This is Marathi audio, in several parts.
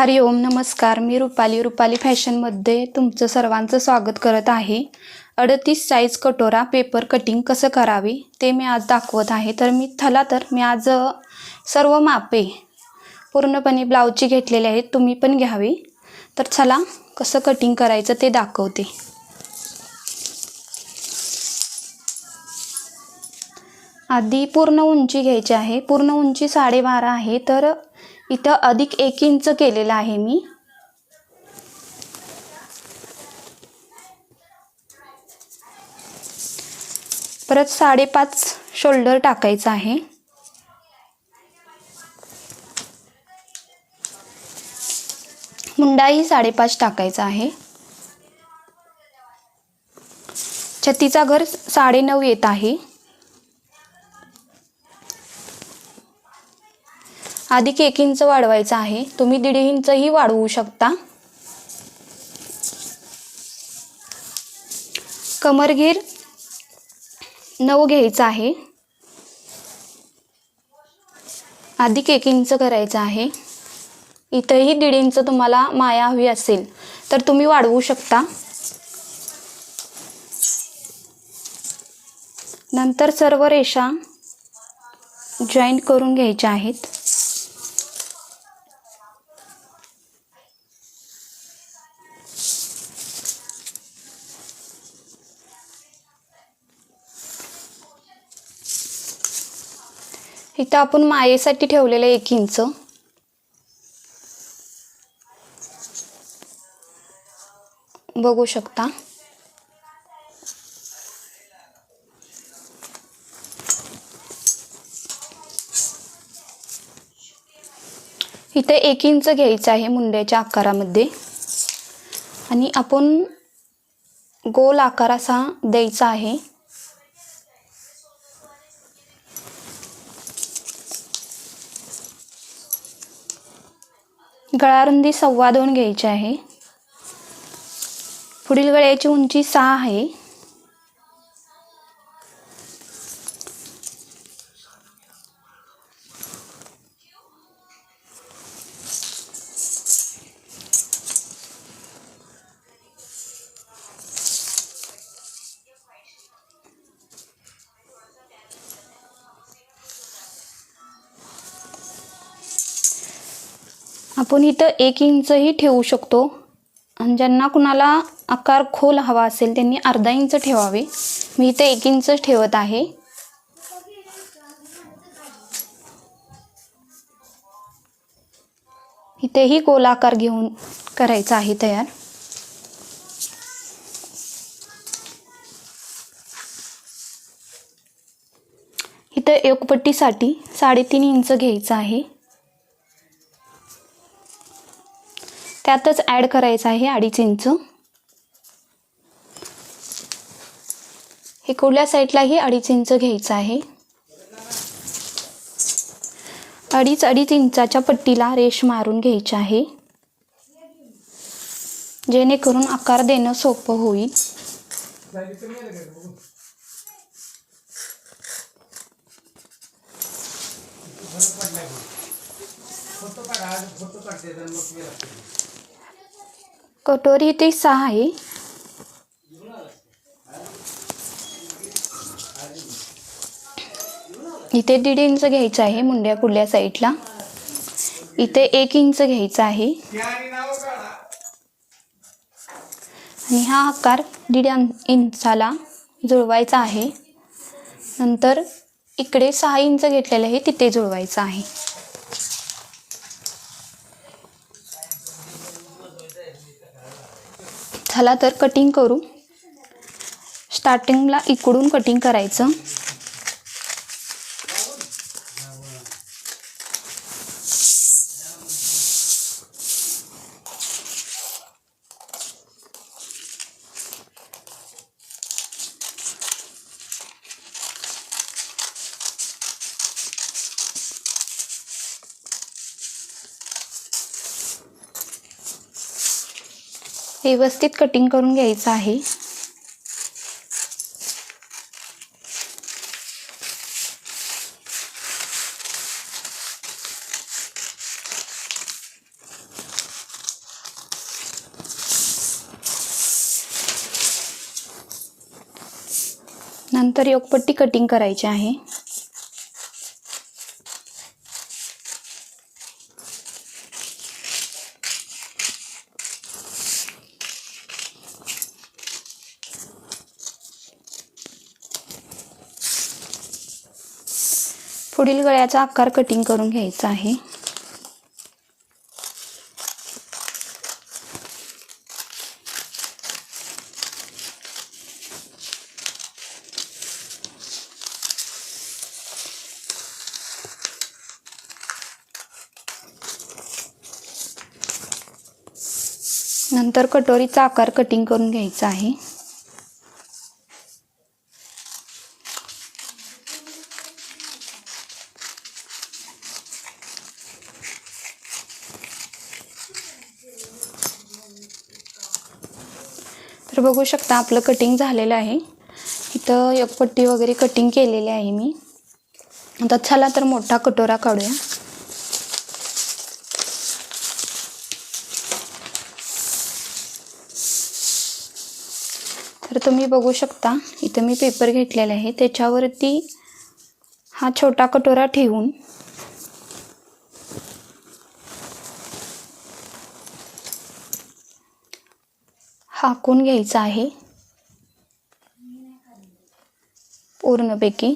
हरिओम नमस्कार. मी रुपाली. रुपाली फॅशनमध्ये तुमचं सर्वांचं स्वागत करत आहे. अडतीस साईज कटोरा पेपर कटिंग कसं करावे ते मी आज दाखवत आहे. तर मी थला तर मी आज सर्व मापे पूर्णपणे ब्लाऊजची घेतलेले आहेत तुम्ही पण घ्यावी. तर चला कसं कटिंग करायचं ते दाखवते. आधी पूर्ण उंची घ्यायची आहे. पूर्ण उंची साडेबारा आहे. तर इथं अधिक एक इंच केलेलं आहे मी. परत साडेपाच शोल्डर टाकायचं आहे. मुंडाही साडेपाच टाकायचा आहे. छत्तीचा घर साडेनऊ येत आहे. अधिक एक इंच वाढवायचं आहे. तुम्ही दीड इंचही वाढवू शकता. कमरघेर नऊ घ्यायचा आहे. अधिक एक इंच करायचं आहे. इथंही दीड इंच तुम्हाला माया हवी असेल तर तुम्ही वाढवू शकता. नंतर सर्व रेषा जॉईंट करून घ्यायच्या आहेत. इथं आपण मायेसाठी ठेवलेलं एक इंच. बघू शकता. इथे एक इंच घ्यायचं आहे मुंड्याच्या आकारामध्ये. आणि आपण गोल आकार असा द्यायचा आहे. गळारुंदी सव्वा दोन घ्यायची आहे. पुढील गळ्याची उंची सहा आहे. आपण इथं एक इंचही ठेवू शकतो. आणि ज्यांना कुणाला आकार खोल हवा असेल त्यांनी अर्धा इंच ठेवावे. मी इथं एक इंच ठेवत आहे. इथेही गोलाकार घेऊन करायचा आहे तयार. इथं एकपट्टीसाठी साडेतीन इंच घ्यायचं आहे. त्यातच ॲड करायचं आहे अडीच इंच. हे कुठल्या साईडलाही अडीच इंच घ्यायचं आहे. अडीच अडीच इंचाच्या पट्टीला रेश मारून घ्यायची आहे. जेणेकरून आकार देणं सोपं होईल. कटोरी ती सहा आहे इथे दीड इंच घ्यायचं आहे मुंड्या कुडल्या साईडला. इथे एक इंच घ्यायचा आहे. आणि हा आकार दीड इंचाला जुळवायचा आहे. नंतर इकडे सहा इंच घेतलेलं आहे तिथे जुळवायचं आहे. झाला तर कटिंग करू. स्टार्टिंगला इकडून कटिंग करायचं. व्यवस्थित कटिंग करून घ्यायचं आहे. नंतर योगपट्टी कटिंग करायची आहे. पुढील गळ्याचा आकार कटिंग करून घ्यायचा आहे. नंतर कटोरीचा आकार कटिंग करून घ्यायचा आहे. तर बघू शकता आपलं कटिंग झालेलं आहे. इथं एकपट्टी वगैरे कटिंग केलेली आहे मी. आता चला तर मोठा कटोरा काढूया. तर तुम्ही बघू शकता इथं मी पेपर घेतलेला आहे. त्याच्यावरती हा छोटा कटोरा ठेवून हाकून घ्यायचा आहे. पूर्णपैकी.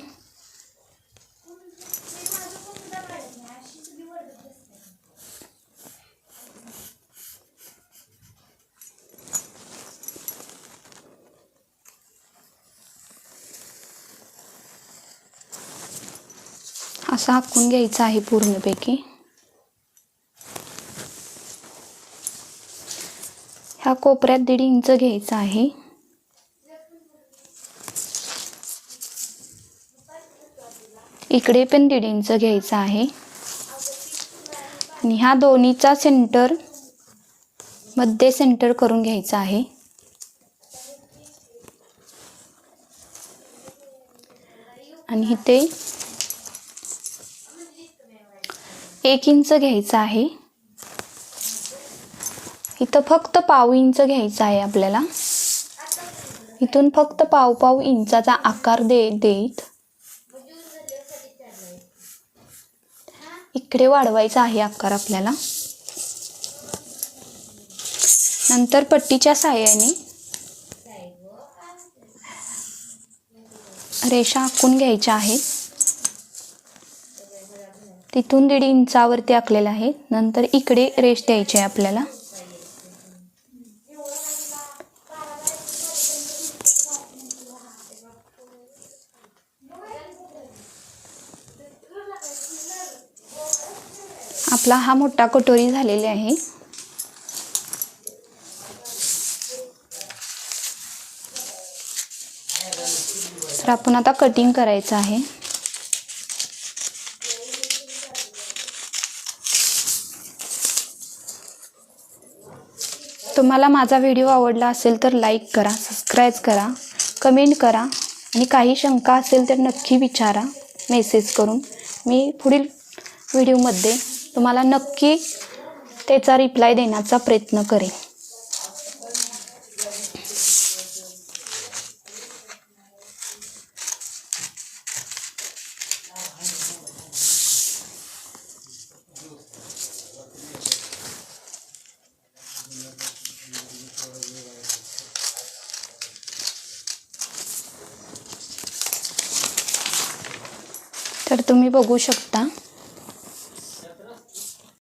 असं हाकून घ्यायचं आहे पूर्णपैकी. ह्या कोपऱ्यात दीड इंच घ्यायचं आहे. इकडे पण दीड इंच घ्यायचा आहे. आणि ह्या दोन्हीचा सेंटरमध्ये सेंटर करून घ्यायचा आहे. आणि इथे एक इंच घ्यायचं आहे. इथं फक्त पाव इंच घ्यायचा आहे आपल्याला. इथून फक्त पाव पाव इंचाचा आकार दे देत इकडे वाढवायचा आहे आकार आपल्याला. नंतर पट्टीच्या साह्याने रेषा आखून घ्यायच्या आहेत. तिथून दीड इंचावरती आखलेलं आहे. नंतर इकडे रेष द्यायची आहे आपल्याला. आपला हा मोठा कटोरी झालेली आहे. तर आपण आता कटिंग करायचं आहे. तुम्हाला माझा व्हिडिओ आवडला असेल तर लाईक करा सबस्क्राईब करा कमेंट करा आणि काही शंका असेल तर नक्की विचारा मेसेज करून. मी पुढील व्हिडिओमध्ये तुम्हाला नक्की त्याचा रिप्लाय देण्याचा प्रयत्न करेन. तर तुम्ही बघू शकता